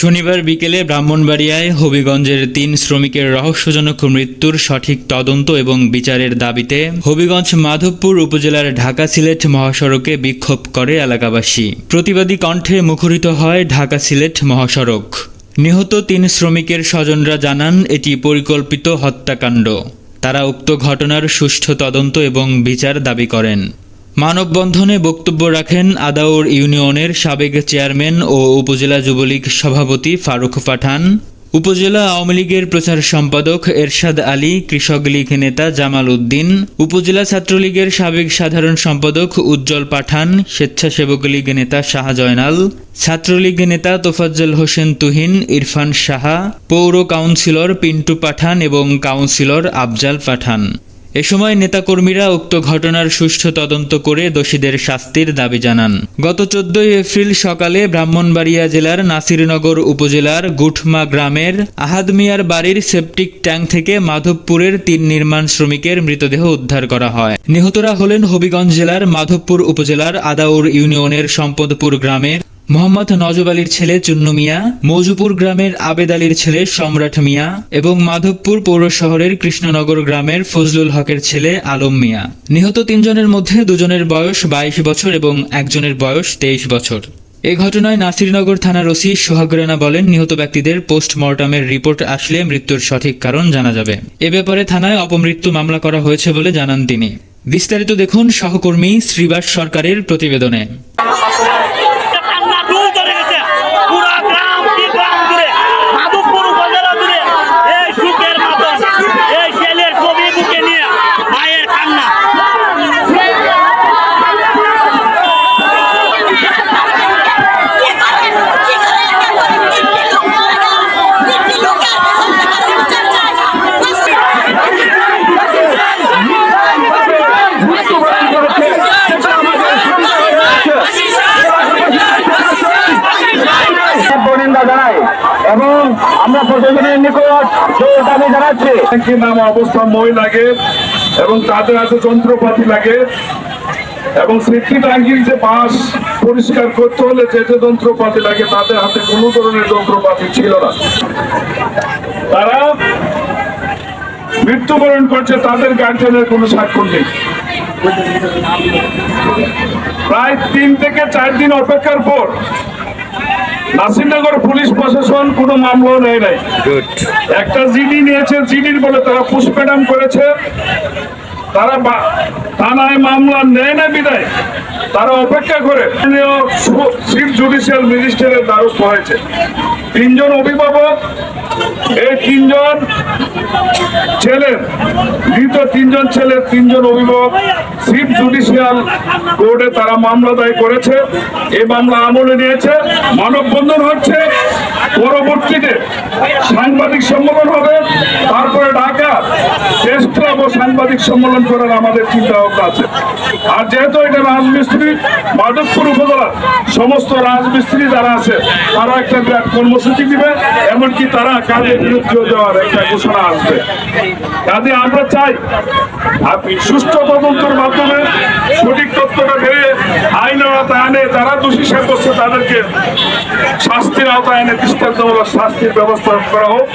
শনিবার বিকেলে ব্রাহ্মণবাড়িয়ায় হবিগঞ্জের তিন শ্রমিকের রহস্যজনক মৃত্যুর সঠিক তদন্ত এবং বিচারের দাবিতে হবিগঞ্জ মাধবপুর উপজেলার ঢাকা সিলেট মহাসড়কে বিক্ষোভ করে এলাকাবাসী। প্রতিবাদী কণ্ঠে মুখরিত হয় ঢাকা সিলেট মহাসড়ক। নিহত তিন শ্রমিকের স্বজনরা জানান, এটি পরিকল্পিত হত্যাকাণ্ড। তারা উক্ত ঘটনার সুষ্ঠু তদন্ত এবং বিচার দাবি করেন। মানববন্ধনে বক্তব্য রাখেন আদাউর ইউনিয়নের সাবেক চেয়ারম্যান ও উপজেলা যুবলীগ সভাপতি ফারুক পাঠান। উপজেলা আওয়ামী লীগের প্রচার সম্পাদক এরশাদ আলী, কৃষক লীগ নেতা জামাল উদ্দিন, উপজেলা ছাত্রলীগের সাবেক সাধারণ সম্পাদক উজ্জ্বল পাঠান, স্বেচ্ছাসেবক লীগ নেতা শাহ জয়নাল, ছাত্রলীগ নেতা তোফাজ্জল হোসেন তুহিন, ইরফান সাহা, পৌর কাউন্সিলর পিন্টু পাঠান এবং কাউন্সিলর আফজাল পাঠান। এ সময় নেতাকর্মীরা উক্ত ঘটনার সুষ্ঠু তদন্ত করে দোষীদের শাস্তির দাবি জানান। গত চোদ্দই এপ্রিল সকালে ব্রাহ্মণবাড়িয়া জেলার নাসিরনগর উপজেলার গুঠমা গ্রামের আহাদ মিয়ার বাড়ির সেপটিক ট্যাঙ্ক থেকে মাধবপুরের তিন নির্মাণ শ্রমিকের মৃতদেহ উদ্ধার করা হয়। নিহতরা হলেন হবিগঞ্জ জেলার মাধবপুর উপজেলার আদাউর ইউনিয়নের সম্পদপুর গ্রামের মোহাম্মদ নজব আলীর ছেলে চুন্নু মিয়া, মৌজুপুর গ্রামের আবেদ আলীর ছেলে সম্রাট মিয়া এবং মাধবপুর পৌর শহরের কৃষ্ণনগর গ্রামের ফজলুল হকের ছেলে আলম মিয়া। নিহত তিনজনের মধ্যে দুজনের বয়স বাইশ বছর এবং একজনের বয়স তেইশ বছর। এ ঘটনায় নাসিরনগর থানার ওসি সোহাগ রানা বলেন, নিহত ব্যক্তিদের পোস্টমর্টমের রিপোর্ট আসলে মৃত্যুর সঠিক কারণ জানা যাবে। এ ব্যাপারে থানায় অপমৃত্যু মামলা করা হয়েছে বলে জানান তিনি। বিস্তারিত দেখুন সহকর্মী শ্রীবাস সরকারের প্রতিবেদনে কান্না ডুল ধরে গেছে পুরা গ্রাম কি গ্রাম জুড়ে মাধবপুর উপজেলা জুড়ে এই সুখের মাতম এই ছেলের ছবি বুকে নিয়ে মায়ের কান্না নিন্দা জানাই এবং আমরা প্রশাসনের নিকট জোর দাবি জানাচ্ছি। নাম অবস্থা মই লাগে এবং তাদের হাতে যন্ত্রপাতি লাগে এবং সেফটি ট্যাঙ্কির যে বাস পরিষ্কার করতে হলে যে যে যন্ত্রপাতি লাগে তাদের হাতে কোনো ধরনের যন্ত্রপাতি ছিল না। তারা মৃত্যুবরণ করছে, তাদের গার্জেনের কোনো স্বাক্ষর নেই। প্রায় তিন থেকে চার দিন অপেক্ষার পর নাসিরনগর পুলিশ প্রশাসন কোনো মামলাও নেয় নাই। একটা জিডি নিয়েছে জিডির বলে তারা পুষ্পেডাম করেছে। তারা থানায় মামলা নেয় না বিদায়। তারা অপেক্ষা করে। চিফ জুডিশিয়াল ম্যাজিস্ট্রেটের দ্বারস্থ হয়েছে। তিনজন অভিভাবক এই তিনজন ছেলের মৃত তিনজন ছেলের তিনজন অভিভাবক চিফ জুডিশিয়াল কোর্টে তারা মামলা দায় করেছে, এই মামলা আমলে নিয়েছে, মানববন্ধন হচ্ছে, পরবর্তীতে সাংবাদিক সম্মেলন হবে, তারপরে ঢাকা ক্লাব ও সাংবাদিক সম্মেলন করার আমাদের চিন্তা ভাবনা আছে। আর যেহেতু এটা রাজমিস্ত্রি, মাধবপুর উপজেলার সমস্ত রাজমিস্ত্রি যারা আছে, তারা একটা বিরাট কর্মসূচি দিবে, এমনকি তারা কাজের বিরুদ্ধে দেওয়ার একটা ঘোষণা আসবে। কাজে আমরা চাই আপনি সুষ্ঠু তদন্তের মাধ্যমে সঠিক তথ্যটা বেরিয়ে আইন আওতায় আনে, যারা দোষী সাব্যস্ত তাদেরকে শাস্তির আওতায় এনে দৃষ্টান্তমূলক শাস্তির ব্যবস্থা করা হোক।